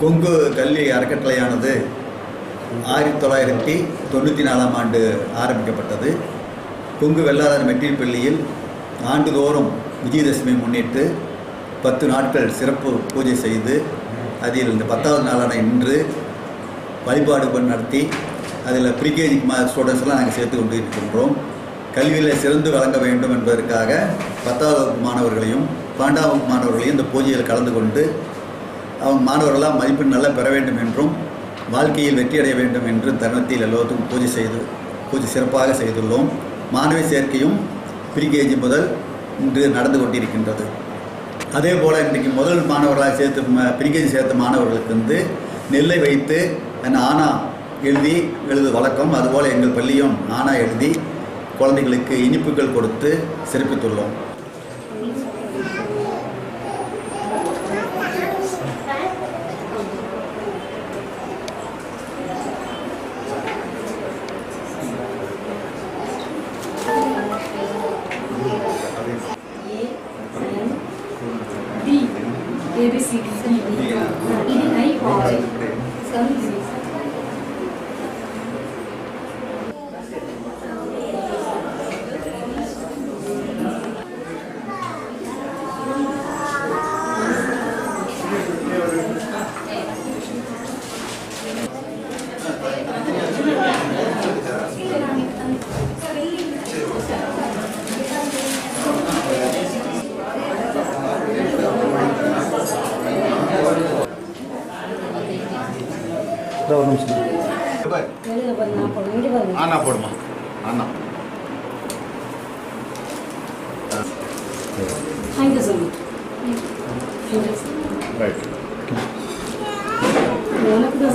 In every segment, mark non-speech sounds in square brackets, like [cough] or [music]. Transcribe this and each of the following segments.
கொங்கு கல்வி அறக்கட்டளையானது ஆயிரத்தி தொள்ளாயிரத்தி தொண்ணூற்றி நாலாம் ஆண்டு ஆரம்பிக்கப்பட்டது. கொங்கு வெள்ளாளர் மெட்ரிக் பள்ளியில் ஆண்டுதோறும் விஜயதசமி முன்னிட்டு பத்து நாட்கள் சிறப்பு பூஜை செய்து அதில் இந்த பத்தாவது நாளான இன்று வழிபாடு பண்ண நடத்தி அதில் ப்ரீகேஜி ஸ்டூடெண்ட்ஸ்லாம் நாங்கள் சேர்த்து கொண்டு இருக்கின்றோம் கல்வியில் சிறந்து வழங்க வேண்டும் என்பதற்காக பத்தாவது வகுப்பு மாணவர்களையும் பன்னெண்டாம் வகுப்பு மாணவர்களையும் இந்த பூஜையில் கலந்து கொண்டு அவன் மாணவர்களாக மதிப்பெண் நல்லா பெற வேண்டும் என்றும் வாழ்க்கையில் வெற்றியடைய வேண்டும் என்று தருணத்தில் எல்லோருக்கும் பூஜை செய்து பூஜை சிறப்பாக செய்துள்ளோம். மாணவி சேர்க்கையும் பிரிகேஜி முதல் இன்று நடந்து கொண்டிருக்கின்றது. அதே போல் இன்றைக்கு முதல் மாணவர்களாக சேர்த்து பிரிகேஜி சேர்த்த மாணவர்களுக்கு வந்து நெல்லை வைத்து ஆனா எழுதி எழுது வழக்கம். அதுபோல் எங்கள் பள்ளியும் ஆனா எழுதி குழந்தைகளுக்கு இனிப்புகள் கொடுத்து சிறப்பித்துள்ளோம். ABCD, eating eye, some ஒரு நிமிஷம். ஆனா போடுமா? ஆனா. இங்க சொல்லு ரைட் உனக்கு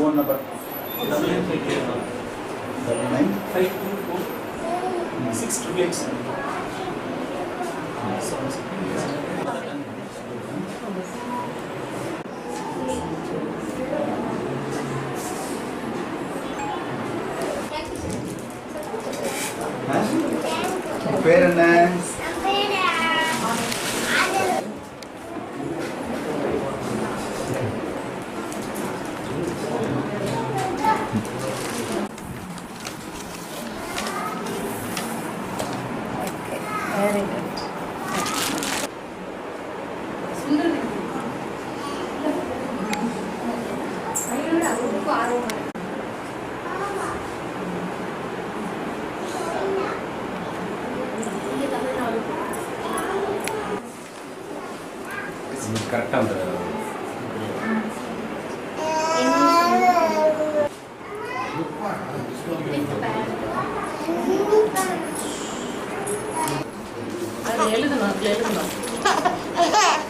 தான் சொல்லு phone number double nine five two four six two eight seven. உங்க பேர் என்ன கரெக்டாக அந்த எழுதணும் எழுதணும். [laughs]